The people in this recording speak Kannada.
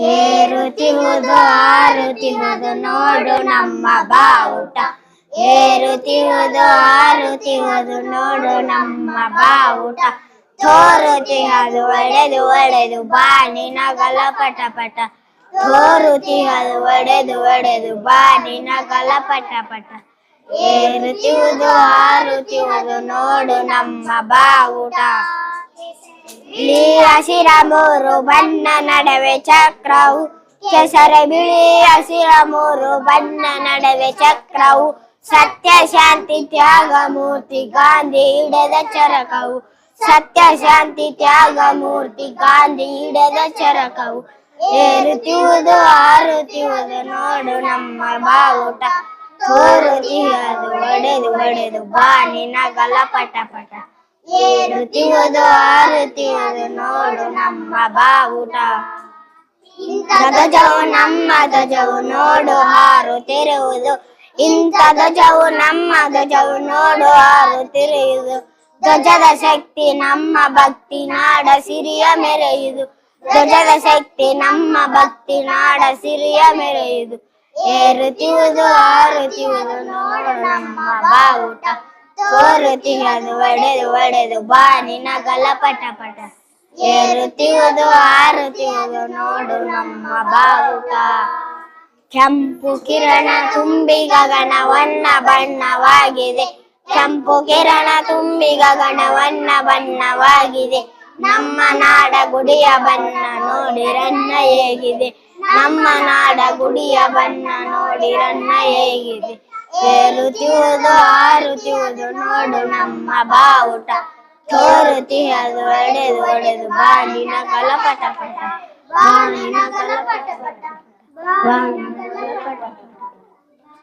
ಏರುತ್ತಿಹುದು ಹಾರುತ್ತಿಹುದು ನೋಡು ನಮ್ಮ ಬಾವುಟ. ಏರುತ್ತಿಹುದು ಹಾರುತ್ತಿಹುದು ನೋಡು ನಮ್ಮ ಬಾವುಟ. ತೋರುತ್ತಿಹದು ಒಡೆದು ಒಡೆದು, ಬಾನಿನ ಗಲ ಪಟ. ಪಟ ತೋರುತ್ತಿಹದು ಒಡೆದು ಒಡೆದು, ಬಾನಿನ ಗಲ ಪಟ. ಪಟ ಏರುತ್ತಿಹುದು ನೋಡು ನಮ್ಮ ಬಾವುಟ. ಬಿಳಿ ಹಸಿರ ಮೂರು ಬಣ್ಣ ನಡುವೆ ಚಕ್ರವು ಕೆಸರ ಬಿಳಿ ಹಸಿರ ಮೂರು ಬಣ್ಣ ನಡುವೆ ಚಕ್ರವು ಸತ್ಯ ಶಾಂತಿ ತ್ಯಾಗ ಮೂರ್ತಿ ಗಾಂಧಿ ಹಿಡದ ಚರಕವು ಸತ್ಯ ಶಾಂತಿ ತ್ಯಾಗ ಮೂರ್ತಿ ಗಾಂಧಿ ಹಿಡದ ಚರಕವು ಏರುತ್ತಿಹುದು ಹಾರುತ್ತಿಹುದು ನೋಡು ನಮ್ಮ ಬಾವುಟ ತೋರುತ್ತಿಹದು ಒಡೆದು ಒಡೆದು ಬಾನಿನ ಗಲ ಪಟ ಪಟ ಏರುತ್ತಿಹುದು ಆರುತ್ತಿವದು ನೋಡು ನಮ್ಮ ಬಾವುಟ. ಧ್ವಜವು ನಮ್ಮ ಧ್ವಜವು ನೋಡು ಹಾರುತ್ತಿರುವುದು ಇಂಥ ಧ್ವಜವು ನಮ್ಮ ಧ್ವಜವು ನೋಡು ಹಾರುತ್ತಿರುವುದು ಧ್ವಜದ ಶಕ್ತಿ ನಮ್ಮ ಭಕ್ತಿ ನಾಡ ಸಿರಿಯ ಮೆರೆಯುದು ಧ್ವಜದ ಶಕ್ತಿ ನಮ್ಮ ಭಕ್ತಿ ನಾಡ ಸಿರಿಯ ಮೆರೆಯುದು ಏರುತ್ತಿವುದು ಆರುತ್ತಿವುದು ನೋಡು ನಮ್ಮ ಬಾವುಟ. ತೋರುತ್ತಿಹದು ಒಡೆದು ಒಡೆದು ಬಾನಿನ ಗಲ ಪಟ. ಪಟ ಏರುತ್ತಿಹುದು ಹಾರುತ್ತಿಹುದು ನೋಡು ನಮ್ಮ ಬಾವುಟ. ಕೆಂಪು ಕಿರಣ ತುಂಬಿ ಗಗನವನ್ನ ಬಣ್ಣವಾಗಿದೆ. ಕೆಂಪು ಕಿರಣ ತುಂಬಿ ಗಗನವನ್ನ ಬಣ್ಣವಾಗಿದೆ. ನಮ್ಮ ನಾಡ ಗುಡಿಯ ಬಣ್ಣ ನೋಡಿರನ್ನ ಹೇಗಿದೆ. ನಮ್ಮ ನಾಡ ಗುಡಿಯ ಬಣ್ಣ ನೋಡಿರನ್ನ ಹೇಗಿದೆ. ಏರುತ್ತಿಹುದು ಹಾರುತ್ತಿಹುದು ನೋಡು ನಮ್ಮ ಬಾವುಟ ತೋರುತ್ತಿಹದು ಒಡೆದು ಒಡೆದು ಬಾನಿನ ಕಲಪಟ ಪಟ ಬಾನಿನ ಕಲಪಟ ಪಟ ಬಾನಿನ